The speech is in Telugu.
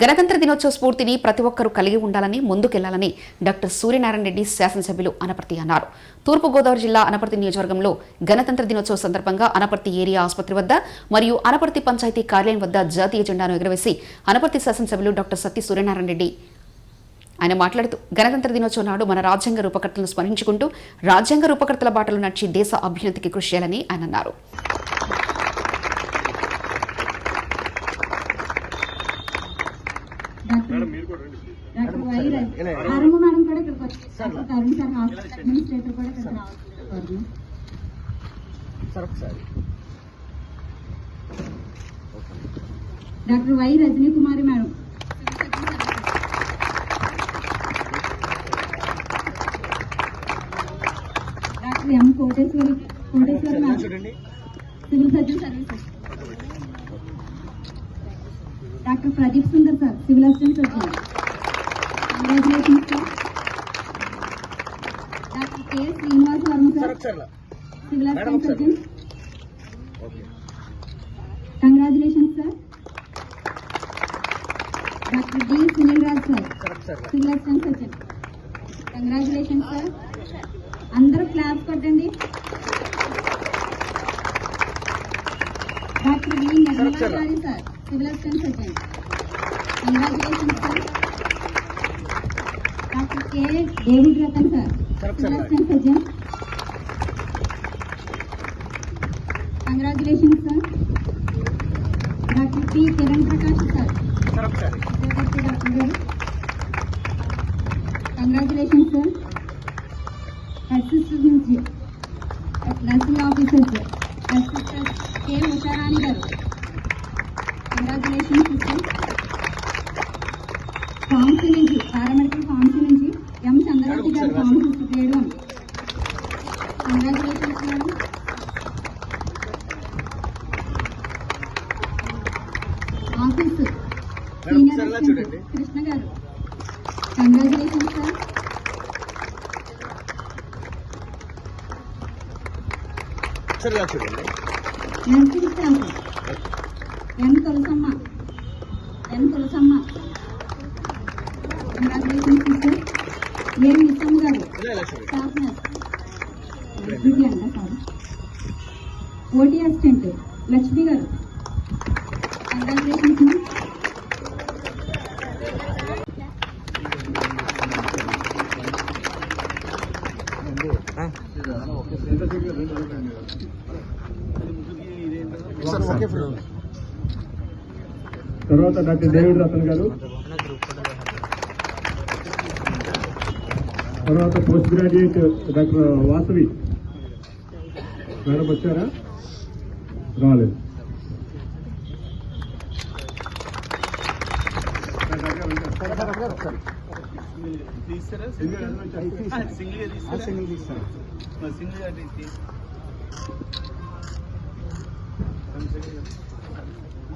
గణతంత్ర దినోత్సవ స్ఫూర్తిని ప్రతి ఒక్కరూ కలిగి ఉండాలని ముందుకెళ్ళాలని డాక్టర్ సూర్యనారాయణ రెడ్డి శాసనసభ్యులు అనపర్తి అన్నారు. తూర్పుగోదావరి జిల్లా అనపర్తి నియోజకవర్గంలో గణతంత్ర దినోత్సవ సందర్భంగా అనపర్తి ఏరియా ఆసుపత్రి వద్ద మరియు అనపర్తి పంచాయతీ కార్యాలయం వద్ద జాతీయ జెండాను ఎగురవేసి అనపర్తి శాసనసభ్యులు డాక్టర్ సత్య సూర్యనారాయణ రెడ్డి ఆయన మాట్లాడుతూ గణతంత్ర దినోత్సవం నాడు మన రాజ్యాంగ రూపకర్తలను స్మరించుకుంటూ రాజ్యాంగ రూపకర్తల బాటలు నడిచి దేశ అభ్యున్నతికి కృషి చేయాలని ఆయన అన్నారు. డాక్టర్ డాక్టర్ వై రవి ఆరంభ మేడం కూడా ఇక్కడికి వచ్చి doctor Tarun sir hospital administrator కూడా ఇక్కడికి రావాల్సింది కోరుతున్నాం. Doctor Y Rajani Kumari madam. Doctor M Koteswari Koteswari madam. Civil surgeon services doctor Pradeep Sundar sir civil assistant surgeon. Congratulations sir doctor K Srinivas Varma sir civil assistant surgeon. Congratulations sir doctor D Sunil Raj sir civil assistant surgeon. Congratulations sir అందరూ క్లాప్ కొట్టండి. Doctor V Nirmalachari sir civil assistant surgeon congratulations sir doctor K David Ratan sir civil assistant surgeon congratulations sir doctor P Kiran Prakash sir doctor గారు కంగ్రాచులేషన్స్ సార్ అసిస్టెంట్ నుంచి nursing officer sir assistant K Usharani గారు కంగ్రాచులేషన్స్ సిస్టర్ ఫార్మసీ నుంచి పారామెడికల్ ఫార్మసీ నుంచి ఎం చంద్రవతి గారు pharmacist grade one congratulations madam office senior assistant Krishna గారు. కంగ్రాచులేషన్స్ సార్ సరిగా చూడండి. Nursing staff N Tulasamma? N Tulasamma? Congratulations sister A Missamma గారు డ్యూటీ అంట సార్ ఓటీ అసిస్టెంట్ లక్ష్మి గారు. కంగ్రాచులేషన్స్ మ్యామ్ తర్వాత డాక్టర్ డేవిడ్ రతన్ గారు. తర్వాత post graduate doctor Vasavi madam వచ్చారా? రాలేదు. సింగిల్